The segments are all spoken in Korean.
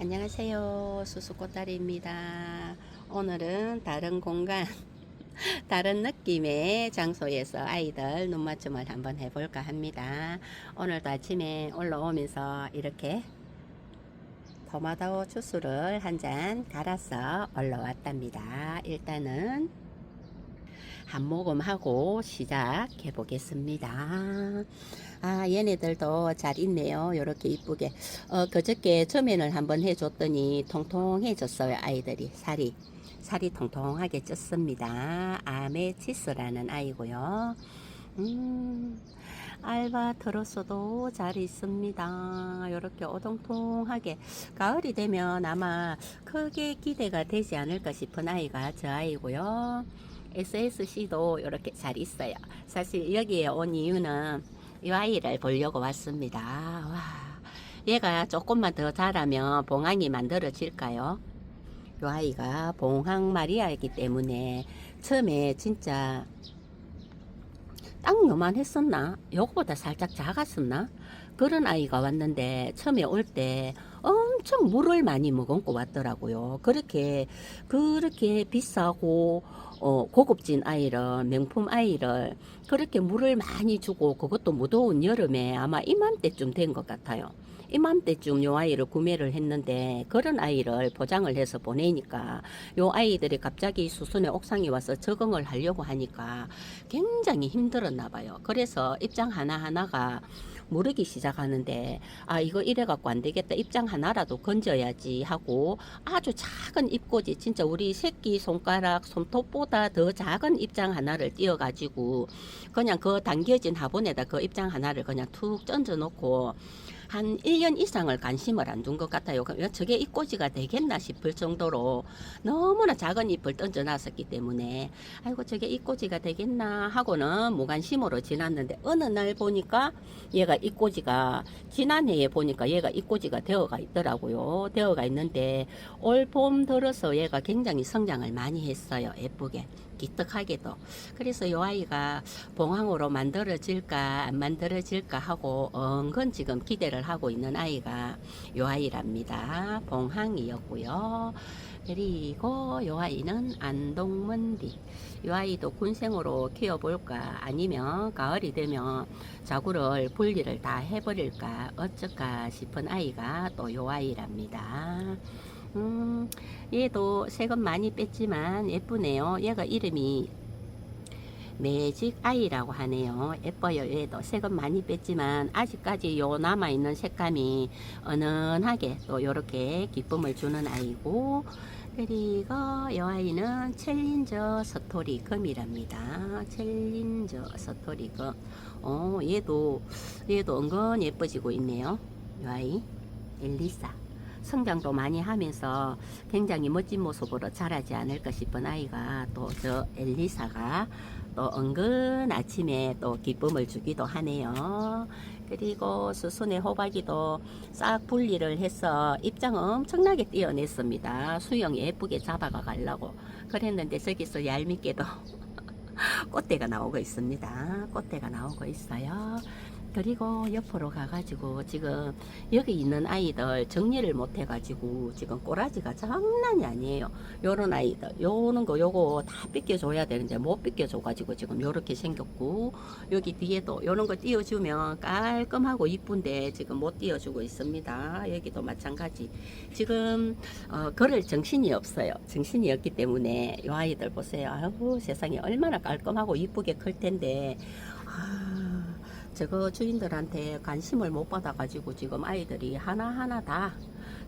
안녕하세요. 수수꽃다리입니다. 오늘은 다른 공간, 다른 느낌의 장소에서 아이들 눈 맞춤을 한번 해볼까 합니다. 오늘도 아침에 올라오면서 이렇게 토마토 주스를 한 잔 갈아서 올라왔답니다. 일단은 한 모금 하고 시작해 보겠습니다. 아, 얘네들도 잘 있네요. 이렇게 이쁘게. 어, 그저께 점연을 한번 해줬더니 통통해졌어요. 아이들이. 살이. 살이 통통하게 쪘습니다. 아메치스라는 아이고요. 음, 알바트로스도 잘 있습니다. 이렇게 오동통하게. 가을이 되면 아마 크게 기대가 되지 않을까 싶은 아이가 저 아이고요. SSC도 이렇게 잘 있어요. 사실 여기에 온 이유는 이 아이를 보려고 왔습니다. 와, 얘가 조금만 더 자라면 봉황이 만들어질까요? 이 아이가 봉황 마리아이기 때문에 처음에 진짜 딱 요만했었나? 요거보다 살짝 작았었나? 그런 아이가 왔는데 처음에 올때 엄청 물을 많이 머금고 왔더라고요. 그렇게 그렇게 비싸고 어, 고급진 아이를 명품 아이를 그렇게 물을 많이 주고 그것도 무더운 여름에 아마 이맘때쯤 된 것 같아요. 이맘때쯤 요 아이를 구매를 했는데 그런 아이를 포장을 해서 보내니까 요 아이들이 갑자기 수순의 옥상에 와서 적응을 하려고 하니까 굉장히 힘들었나 봐요. 그래서 입장 하나하나가 무르기 시작하는데 아 이거 이래 갖고 안 되겠다 입장 하나라도 건져야지 하고 아주 작은 입꼬지 진짜 우리 새끼 손가락 손톱보다 더 작은 입장 하나를 띄어 가지고 그냥 그 당겨진 화분에다 그 입장 하나를 그냥 툭 던져 놓고 한 1년 이상을 관심을 안 둔 것 같아요. 그 저게 입꼬지가 되겠나 싶을 정도로 너무나 작은 잎을 던져 놨었기 때문에 아이고 저게 입꼬지가 되겠나 하고는 무관심으로 지났는데 어느 날 보니까 얘가 입꼬지가 지난해에 보니까 얘가 입꼬지가 되어가 있더라고요. 되어가 있는데 올 봄 들어서 얘가 굉장히 성장을 많이 했어요. 예쁘게. 기특하게도. 그래서 이 아이가 봉황으로 만들어질까 안 만들어질까 하고 은근 지금 기대를 하고 있는 아이가 이 아이랍니다. 봉황이었고요. 그리고 이 아이는 안동문디. 이 아이도 군생으로 키워볼까 아니면 가을이 되면 자구를 분리를 다 해버릴까 어쩔까 싶은 아이가 또이 아이랍니다. 음, 얘도 세금 많이 뺐지만 예쁘네요. 얘가 이름이 매직 아이라고 하네요. 예뻐요. 얘도 세금 많이 뺐지만 아직까지 요 남아있는 색감이 은은하게 또 요렇게 기쁨을 주는 아이고 그리고 이 아이는 챌린저 스토리금이랍니다. 챌린저 스토리금. 어, 얘도 얘도 은근 예뻐지고 있네요. 이 아이 엘리사. 성장도 많이 하면서 굉장히 멋진 모습으로 자라지 않을까 싶은 아이가 또 저 엘리사가 또 은근 아침에 또 기쁨을 주기도 하네요. 그리고 수순의 호박이도 싹 분리를 해서 입장 엄청나게 띄어냈습니다. 수영 예쁘게 잡아가 가려고 그랬는데 저기서 얄밉게도 꽃대가 나오고 있습니다. 꽃대가 나오고 있어요. 그리고 옆으로 가가지고 지금 여기 있는 아이들 정리를 못 해가지고 지금 꼬라지가 장난이 아니에요. 요런 아이들, 요런 거 요거 다 뺏겨줘야 되는데 못 뺏겨줘가지고 지금 요렇게 생겼고 여기 뒤에도 요런 거 띄워주면 깔끔하고 이쁜데 지금 못 띄워주고 있습니다. 여기도 마찬가지. 지금 어, 걸을 정신이 없어요. 정신이 없기 때문에 요 아이들 보세요. 아이고 세상에 얼마나 깔끔하고 이쁘게 클 텐데 아, 저거 주인들한테 관심을 못 받아가지고 지금 아이들이 하나하나 다,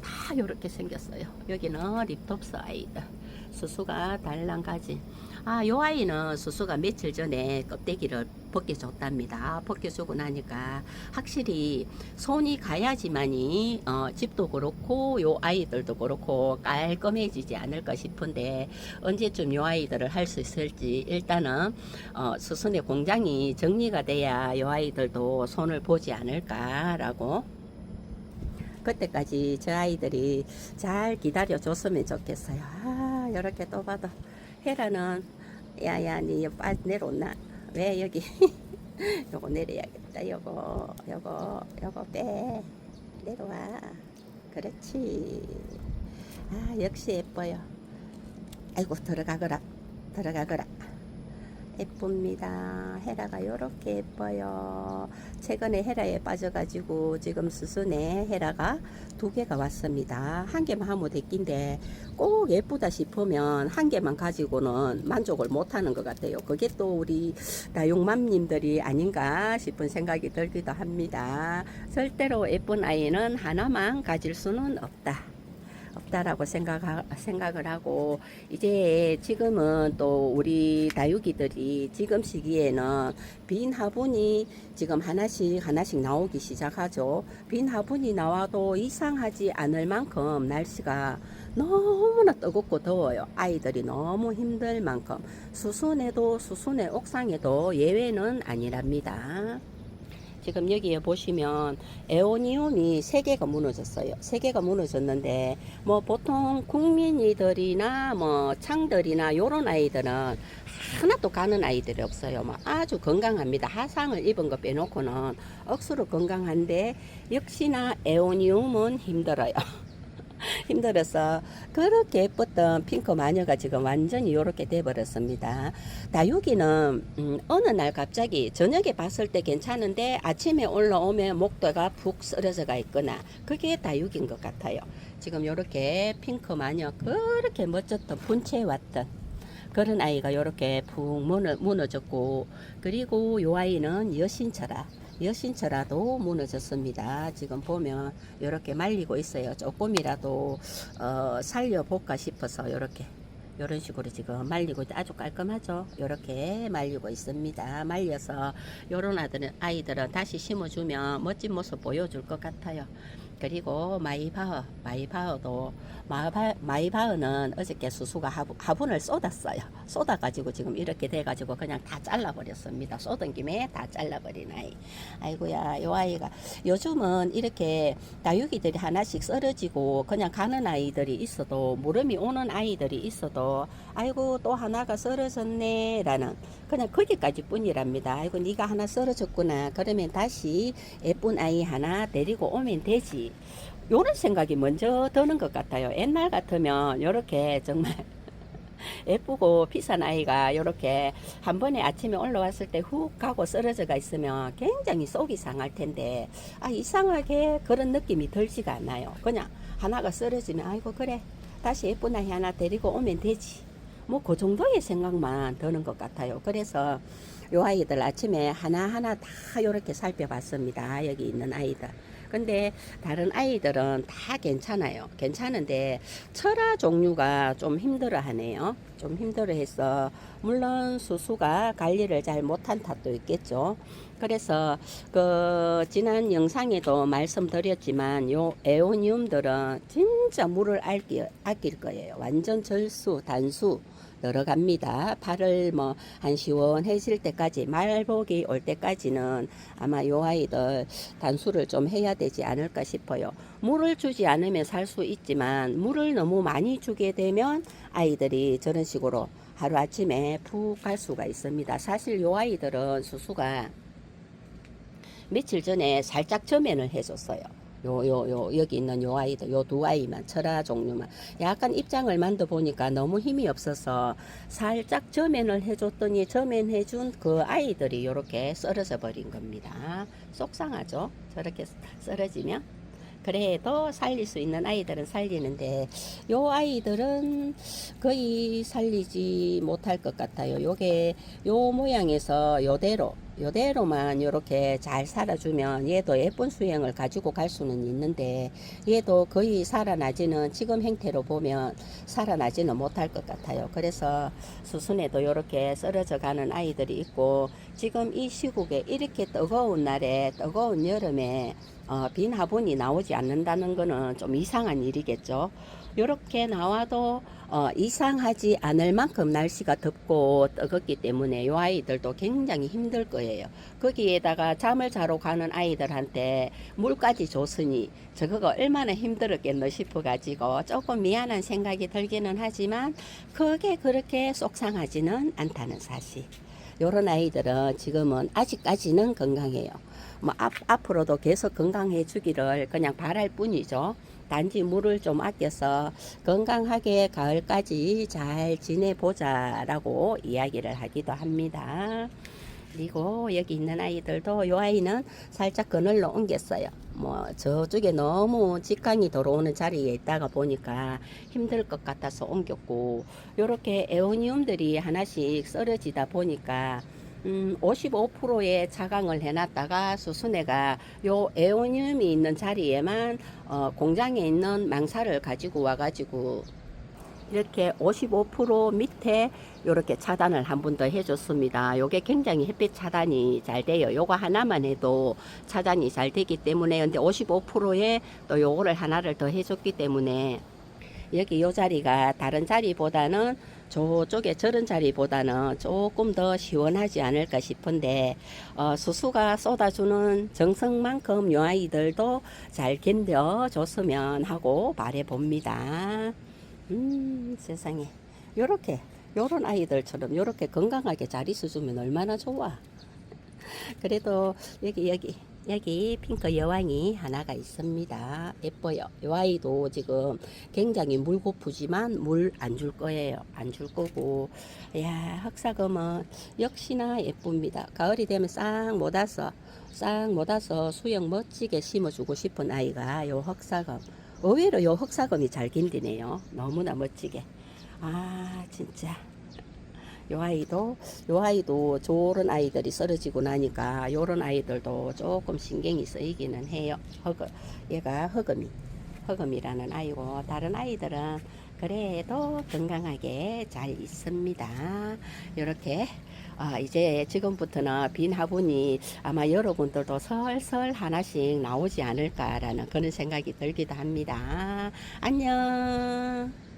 다 이렇게 생겼어요. 여기는 립톱스 아이들. 수수가 달랑가지. 아, 요 아이는 수수가 며칠 전에 껍데기를 벗겨줬답니다. 벗겨주고 나니까 확실히 손이 가야지만이 어, 집도 그렇고 요 아이들도 그렇고 깔끔해지지 않을까 싶은데 언제쯤 요 아이들을 할 수 있을지 일단은 어, 수순의 공장이 정리가 돼야 요 아이들도 손을 보지 않을까라고 그때까지 저 아이들이 잘 기다려 줬으면 좋겠어요. 아, 이렇게 또 봐도 헤라는 야야 니 빠 내려온나 왜 여기 요거 내려야겠다 요거 요거 요거 빼 내려와 그렇지. 아, 역시 예뻐요. 아이고, 들어가거라. 들어가거라. 예쁩니다. 헤라가 요렇게 예뻐요. 최근에 헤라에 빠져가지고 지금 수순에 헤라가 두 개가 왔습니다. 한 개만 하면 됐긴데 꼭 예쁘다 싶으면 한 개만 가지고는 만족을 못하는 것 같아요. 그게 또 우리 다육맘님들이 아닌가 싶은 생각이 들기도 합니다. 절대로 예쁜 아이는 하나만 가질 수는 없다. 없다라고 생각 생각을 하고 이제 지금은 또 우리 다육이들이 지금 시기에는 빈 화분이 지금 하나씩 하나씩 나오기 시작하죠. 빈 화분이 나와도 이상하지 않을 만큼 날씨가 너무나 뜨겁고 더워요. 아이들이 너무 힘들 만큼 수순에도 수순의 옥상에도 예외는 아니랍니다. 지금 여기에 보시면 에오니움이 세 개가 무너졌어요. 세 개가 무너졌는데 뭐 보통 국민이들이나 뭐 창들이나 요런 아이들은 하나도 가는 아이들이 없어요. 뭐 아주 건강합니다. 하상을 입은 거 빼놓고는 억수로 건강한데 역시나 에오니움은 힘들어요. 힘들어서 그렇게 예뻤던 핑크 마녀가 지금 완전히 이렇게 돼버렸습니다. 다육이는 음, 어느 날 갑자기 저녁에 봤을 때 괜찮은데 아침에 올라오면 목도가 푹 쓰러져가 있거나 그게 다육인 것 같아요. 지금 이렇게 핑크 마녀 그렇게 멋졌던 분채 왔던 그런 아이가 이렇게 푹 무너, 무너졌고 그리고 요 아이는 여신처라 여신처라도 무너졌습니다. 지금 보면 이렇게 말리고 있어요. 조금이라도 어, 살려볼까 싶어서 이렇게 이런 식으로 지금 말리고 있- 아주 깔끔하죠. 이렇게 말리고 있습니다. 말려서 이런 아들은 아이들은 다시 심어주면 멋진 모습 보여줄 것 같아요. 그리고 마이바흐, 마이바흐도 마이바, 마이바흐는 어저께 수수가 화분, 화분 을 쏟았어요. 쏟아가지고 지금 이렇게 돼가지고 그냥 다 잘라버렸습니다. 쏟은 김에 다 잘라버린 아이. 아이고야, 요 아이가 요즘은 이렇게 다육이들이 하나씩 쓰러지고 그냥 가는 아이들이 있어도 무름이 오는 아이들이 있어도 아이고 또 하나가 쓰러졌네 라는 그냥 거기까지 뿐이랍니다. 아이고 네가 하나 쓰러졌구나. 그러면 다시 예쁜 아이 하나 데리고 오면 되지. 요런 생각이 먼저 드는 것 같아요. 옛날 같으면 이렇게 정말 예쁘고 비싼 아이가 이렇게 한 번에 아침에 올라왔을 때 훅 가고 쓰러져가 있으면 굉장히 속이 상할 텐데 아 이상하게 그런 느낌이 들지가 않아요. 그냥 하나가 쓰러지면 아이고 그래 다시 예쁜 아이 하나 데리고 오면 되지. 뭐 그 정도의 생각만 드는 것 같아요. 그래서 요 아이들 아침에 하나하나 다 이렇게 살펴봤습니다. 여기 있는 아이들. 근데 다른 아이들은 다 괜찮아요. 괜찮은데 철화 종류가 좀 힘들어 하네요. 좀 힘들어 해서 물론 수수가 관리를 잘 못한 탓도 있겠죠. 그래서 그 지난 영상에도 말씀드렸지만 요 에오니움들은 진짜 물을 아낄, 아낄 거예요. 완전 절수, 단수 들어갑니다. 발을 뭐 한 시원해질 때까지 말복이 올 때까지는 아마 요 아이들 단수를 좀 해야 되지 않을까 싶어요. 물을 주지 않으면 살 수 있지만 물을 너무 많이 주게 되면 아이들이 저런 식으로 하루 아침에 푹 갈 수가 있습니다. 사실 요 아이들은 수수가 며칠 전에 살짝 점연을 해줬어요. 요, 요, 요, 여기 있는 요 아이들, 요 두 아이만, 철화 종류만. 약간 입장을 만져 보니까 너무 힘이 없어서 살짝 점연을 해줬더니 점연해준 그 아이들이 요렇게 썰어져 버린 겁니다. 속상하죠? 저렇게 썰어지면. 그래도 살릴 수 있는 아이들은 살리는데 요 아이들은 거의 살리지 못할 것 같아요. 요게 요 모양에서 요대로 요대로만 이렇게 잘 살아주면 얘도 예쁜 수행을 가지고 갈 수는 있는데 얘도 거의 살아나지는 지금 형태로 보면 살아나지는 못할 것 같아요. 그래서 수순에도 이렇게 쓰러져 가는 아이들이 있고 지금 이 시국에 이렇게 뜨거운 날에 뜨거운 여름에 어, 빈 화분이 나오지 않는다는 거는 좀 이상한 일이겠죠. 이렇게 나와도 어, 이상하지 않을 만큼 날씨가 덥고 뜨겁기 때문에 이 아이들도 굉장히 힘들 거예요. 거기에다가 잠을 자러 가는 아이들한테 물까지 줬으니 저거가 얼마나 힘들었겠노 싶어가지고 조금 미안한 생각이 들기는 하지만 그게 그렇게 속상하지는 않다는 사실. 요런 아이들은 지금은 아직까지는 건강해요. 뭐 앞, 앞으로도 계속 건강해 주기를 그냥 바랄 뿐이죠. 단지 물을 좀 아껴서 건강하게 가을까지 잘 지내보자라고 이야기를 하기도 합니다. 그리고 여기 있는 아이들도 요 아이는 살짝 그늘로 옮겼어요. 뭐 저쪽에 너무 직강이 들어오는 자리에 있다가 보니까 힘들 것 같아서 옮겼고 요렇게 에오니움들이 하나씩 썰어지다 보니까 음, 55%의 차강을 해놨다가 수순애가 요 에오니움이 있는 자리에만 어, 공장에 있는 망사를 가지고 와가지고 이렇게 55% 밑에 이렇게 차단을 한 번 더 해줬습니다. 요게 굉장히 햇빛 차단이 잘 돼요. 요거 하나만 해도 차단이 잘 되기 때문에 근데 55%에 또 요거를 하나를 더 해줬기 때문에 여기 요 자리가 다른 자리보다는 저쪽에 저런 자리보다는 조금 더 시원하지 않을까 싶은데 어, 수수가 쏟아주는 정성만큼 요 아이들도 잘 견뎌줬으면 하고 바래봅니다. 음 세상에. 요렇게 요런 아이들처럼 요렇게 건강하게 잘 있어주면 얼마나 좋아. 그래도 여기 여기 여기 핑크 여왕이 하나가 있습니다. 예뻐요. 요 아이도 지금 굉장히 물 고프지만 물 안 줄 거예요. 안 줄 거고. 야 흑사금은 역시나 예쁩니다. 가을이 되면 싹 못와서 싹 못와서 수영 멋지게 심어주고 싶은 아이가 요 흑사금 의외로 요 흑사금이 잘 견디네요. 너무나 멋지게. 아, 진짜. 요 아이도, 요 아이도 저런 아이들이 쓰러지고 나니까 요런 아이들도 조금 신경이 쓰이기는 해요. 허금, 얘가 허금이, 허금이라는 아이고, 다른 아이들은 그래도 건강하게 잘 있습니다. 요렇게 아, 이제 지금부터는 빈 화분이 아마 여러분들도 설설 하나씩 나오지 않을까라는 그런 생각이 들기도 합니다. 안녕.